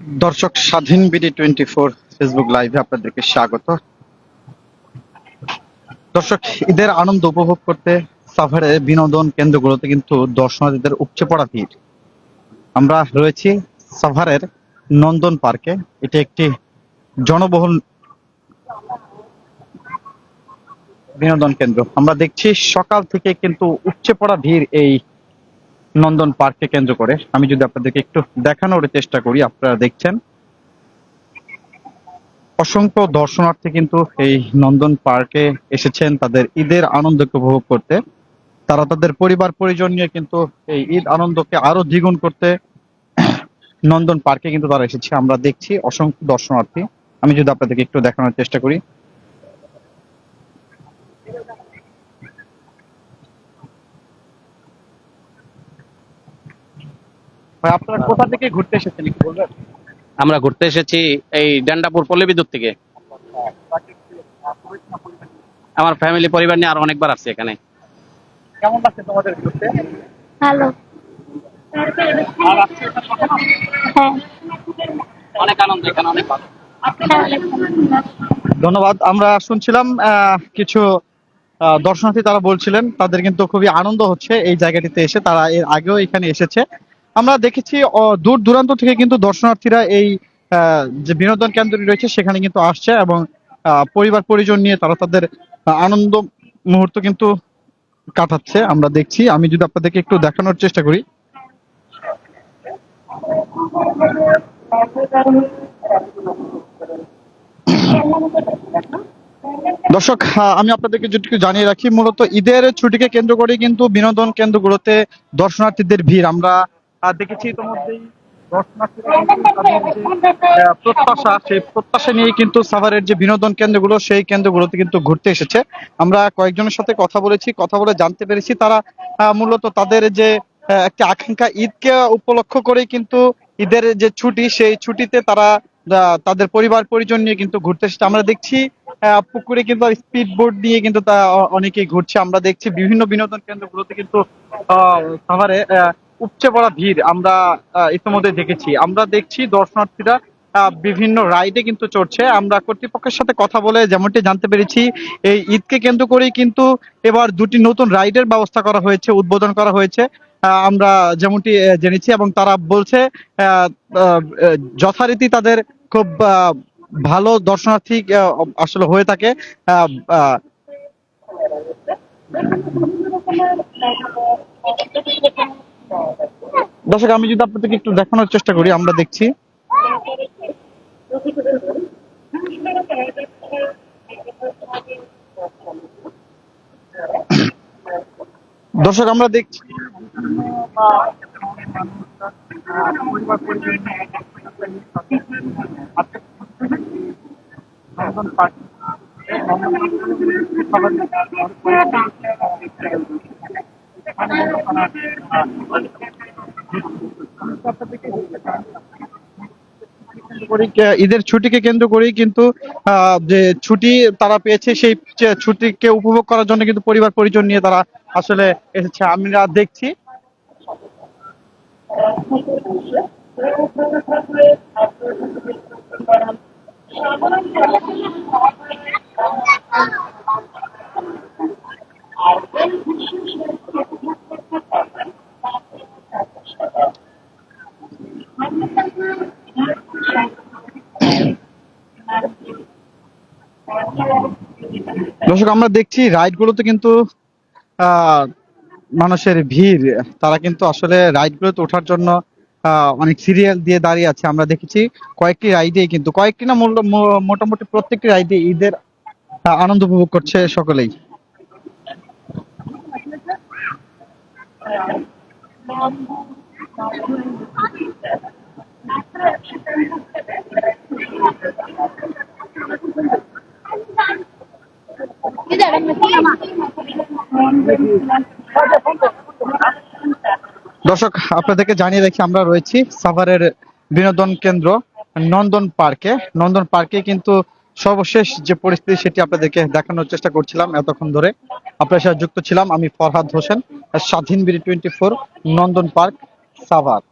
দর্শক, স্বাধীন BD twenty four Facebook লাইভে আপনাদেরকে স্বাগত। দর্শক, ঈদের আনন্দ উপভোগ করতে সাভারে বিনোদন কেন্দ্রগুলোতে কিন্তু দর্শনার্থীদের উপচে পড়া ভিড়। আমরা রয়েছি সাভারের নন্দন পার্কে। এটি একটি জনবহুল বিনোদন কেন্দ্র। আমরা দেখছি সকাল থেকে কিন্তু উপচে পড়া ভিড় এই নন্দন পার্ককে কেন্দ্র করে। আমি যদি আপনাদেরকে একটু দেখানোর চেষ্টা করি, আপনারা দেখছেন। অসংখ্য দর্শনার্থী কিন্তু এই নন্দন পার্কে এসেছেন, তাদের ঈদের আনন্দকে উপভোগ করতে। তারা তাদের পরিবার, পরিজন নিয়ে কিন্তু এই ঈদ আনন্দকে আরও দ্বিগুণ করতে নন্দন পার্কে কিন্তু তারা এসেছে। আমরা দেখছি অসংখ্য দর্শনার্থী। আমি যদি আপনাদেরকে একটু দেখানোর চেষ্টা করি। ভাই আপনারা কোথা থেকে ঘুরতে এসেছেন একটু বলবেন? আমরা ঘুরতে এসেছি এই ডান্ডাপুর পল্লী বিদ্যুৎ থেকে। আমার ফ্যামিলি পরিবার নিয়ে আরও অনেকবার আসছে এখানে। কেমন লাগছে তোমাদের ঘুরতে? হ্যাঁ। অনেক আনন্দ এখানে অনেক ভালো। ধন্যবাদ। আমরা শুনছিলাম আহ, কিছু আহ, দর্শনার্থী তারা বলছিলেন তাদের কিন্তু খুবই আনন্দ হচ্ছে এই জায়গাটিতে এসে তারা এর আগেও এখানে এসেছে। আমরা দেখেছি দূর দূরান্ত থেকে কিন্তু দর্শনার্থীরা এই যে বিনোদন কেন্দ্রটি রয়েছে, সেখানে কিন্তু আসছে এবং পরিবার পরিজন নিয়ে তারা তাদের আনন্দ মুহূর্ত কিন্তু কাটাচ্ছে। আমরা দেখছি, আমি যদি আপনাদেরকে একটু দেখানোর চেষ্টা করি। দর্শক আমি আপনাদেরকে যেটুকু জানিয়ে রাখি, মূলত ঈদের ছুটিকে কেন্দ্র করে কিন্তু বিনোদন কেন্দ্রগুলোতে দর্শনার্থীদের ভিড়। আমরা দেখেছি ইতিমধ্যেই দর্শনার্থীরা কিন্তু তাদের যে, আহ, প্রত্যাশা সেই প্রত্যাশা নিয়ে কিন্তু সাভারের যে বিনোদন কেন্দ্রগুলো সেই কেন্দ্রগুলোতে কিন্তু ঘুরতে এসেছে। আমরা কয়েকজনের সাথে কথা বলেছি কথা বলে জানতে পেরেছি। তারা মূলত তাদের যে একটা আকাঙ্ক্ষা ঈদকে উপলক্ষ করেই কিন্তু ঈদের যে ছুটি সেই ছুটিতে তারা তাদের পরিবার পরিজন নিয়ে কিন্তু ঘুরতে এসেছে। আমরা দেখছি পুকুরে কিন্তু স্পিড বোট নিয়ে কিন্তু তা অনেকেই ঘুরছে। আমরা দেখছি বিভিন্ন বিনোদন কেন্দ্রগুলোতে কিন্তু আহ, সাভারে উপচে পড়া ভিড় আমরা ইতিমধ্যে দেখেছি। আমরা দেখছি দর্শনার্থীরা বিভিন্ন রাইডে কিন্তু চড়ছে। আমরা কর্তৃপক্ষের সাথে কথা বলে যেমনটি জানতে পেরেছি এই ঈদকে কেন্দ্র করেই কিন্তু এবার দুটি নতুন রাইডের ব্যবস্থা করা হয়েছে উদ্বোধন করা হয়েছে। আমরা যেমনটি জেনেছি এবং তারা বলছে যথারীতি তাদের খুব ভালো দর্শনার্থী আসলে হয়ে থাকে। আহ, দর্শক আমি যদি আপনাদেরকে একটু দেখানোর চেষ্টা করি আমরা দেখছি। দর্শক আমরা দেখছি। ঈদের ছুটিকে কেন্দ্র করেই কিন্তু যে ছুটি তারা পেয়েছে, সেই ছুটিকে উপভোগ করার জন্য কিন্তু পরিবার পরিজন নিয়ে তারা আসলে এসেছে। আমরা দেখছি। দর্শক, আমরা দেখছি রাইড গুলোতে কিন্তু মানুষের ভিড়। তারা কিন্তু আসলে রাইড গুলোতে ওঠার জন্য অনেক সিরিয়াল দিয়ে দাঁড়িয়ে আছে। আমরা দেখেছি কয়েকটি রাইডে কিন্তু, কয়েকটি না মোট- মোটামুটি প্রত্যেকটি রাইডে ঈদের আনন্দ উপভোগ করছে সকলেই। দর্শক, আপনাদেরকে জানিয়ে রাখি, আমরা রয়েছি সাভারের বিনোদন কেন্দ্র নন্দন পার্কে। নন্দন পার্কে কিন্তু সর্বশেষ যে পরিস্থিতি, সেটি আপনাদেরকে দেখানোর চেষ্টা করছিলাম এতক্ষণ ধরে। আপনার সাথে যুক্ত ছিলাম আমি Farhad Hossain Swadhin BD twenty four Nandan park, Savar.